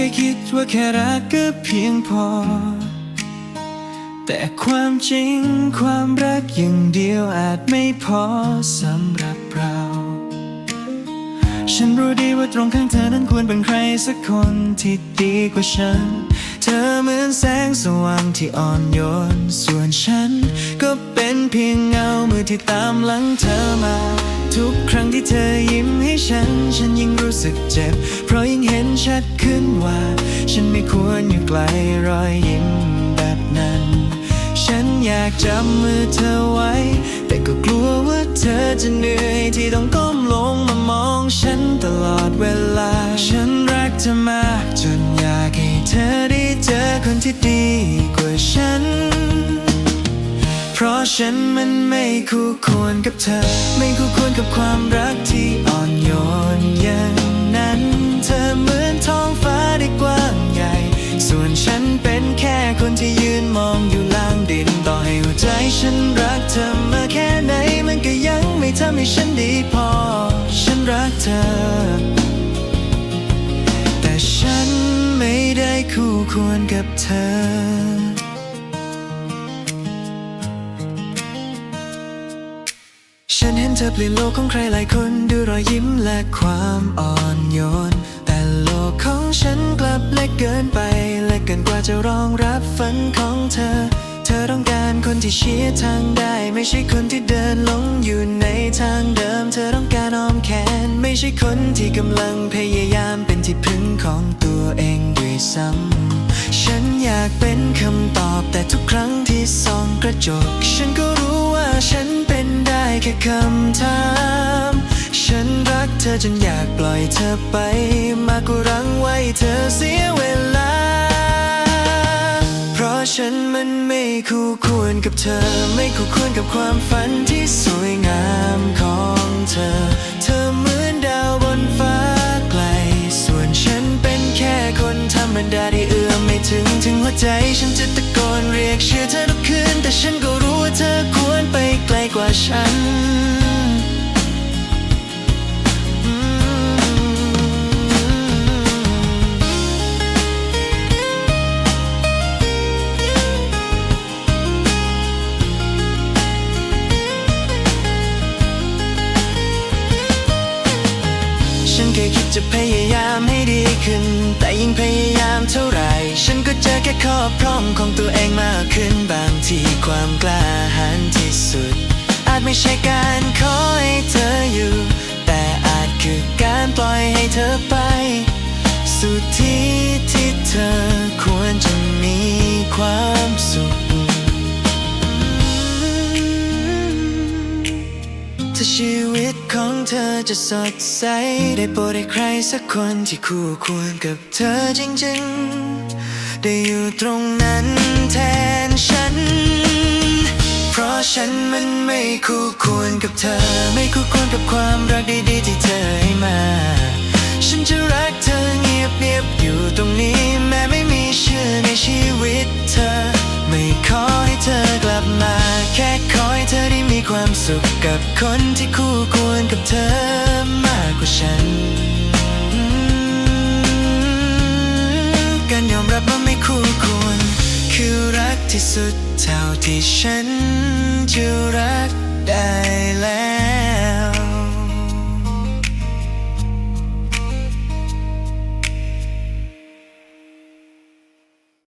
คยคิดว่าแค่รักก็เพียงพอ แต่ความจริงความรักอย่างเดียวอาจไม่พอสำหรับเรา ฉันรู้ดีว่าตรงข้างเธอนั้นควรเป็นใครสักคนที่ดีกว่าฉัน ธอเหมือนแสงสว่างที่อ่อนโยน ส่วนฉัน ก็เป็นเพียงเงามือที่ตามหลังเธอมา ทุกครั้งที่เธอยิ้มให้ฉัน ฉันยิ่งรู้สึกเจ็บ เพราะยิ่งเห็นชัดขึ้นว่า ฉันไม่ควรอยู่ไกลรอยยิ้มแบบนั้น ฉันอยากจับมือเธอไว้ แต่ก็กลัวว่าเธอจะเหนื่อยที่ต้องก้มลงมามองฉันตลอดเวลา ฉันรักเธอมา ที่ดีกว่าฉัน เพราะฉันมันไม่คู่ควรกับเธอ ไม่คู่ควรกับความรักที่อ่อนโยนยัง คู่ควรกับเธอ ฉันเห็นเธอเปลี่ยนโลกของใครหลายคนด้วยรอยยิ้มและความอ่อนโยน แต่โลกของฉันกลับเล็กเกินไปเล็กเกินกว่าจะรองรับฝันของเธอ เธอต้องการคนที่เชี้ทางได้ ไม่ใช่คนที่เดินหลงอยู่ในทางเดิม เธอต้องการอ้อมแขน ไม่ใช่คนที่กำลังพยายามเป็นที่พึ่งของตัวเอง ด้วยซ้ำ ฉันอยากเป็นคำตอบแต่ทุกครั้งที่ส่องกระจก ฉันก็รู้ว่าฉันเป็นได้แค่คำถาม ฉันรักเธอจนอยากปล่อยเธอไป มากกว่ารั้งไว้เธอเสียเวลา เพราะฉันมันไม่คู่ควรกับเธอ ไม่คู่ควรกับความฝันที่สวยงามของเธอ เธอ ถึงถึงหัวใจฉันจะตะโกนเรียกชื่อเธอทุกคืนแต่ฉันก็รู้ว่าเธอควรไปไกลกว่าฉัน จะพยายามให้ดีขึ้น แต่ยิ่งพยายามเท่าไหร่ฉันก็เจอแค่ข้อพร้อมของตัวเองมากขึ้นบางทีความกล้าหาญที่สุด อาจไม่ใช่การขอให้เธออยู่ แต่อาจคือการปล่อยให้เธอไป สุดที่ ถ้าชีวิตของเธอจะสดใส ได้โปรดให้ใครสักคนที่คู่ควรกับเธอจริงๆ ได้อยู่ตรงนั้นแทนฉัน เพราะฉันมันไม่คู่ควรกับเธอ ไม่คู่ควรกับความรักดีๆที่เธอให้มา ฉันจะรักเธอเงียบเียบๆอยู่ตรงนี้แม้ไม่มีชื่อในชีวิตเธอ ไม่ขอให้เธอกลับมา แค่ขอให้เธอได้มีความสุข คนที่คู่ควรกับเธอมากกว่าฉัน การยอมรับว่าไม่คู่ควร คือรักที่สุดเท่าที่ฉันจะรักได้แล้ว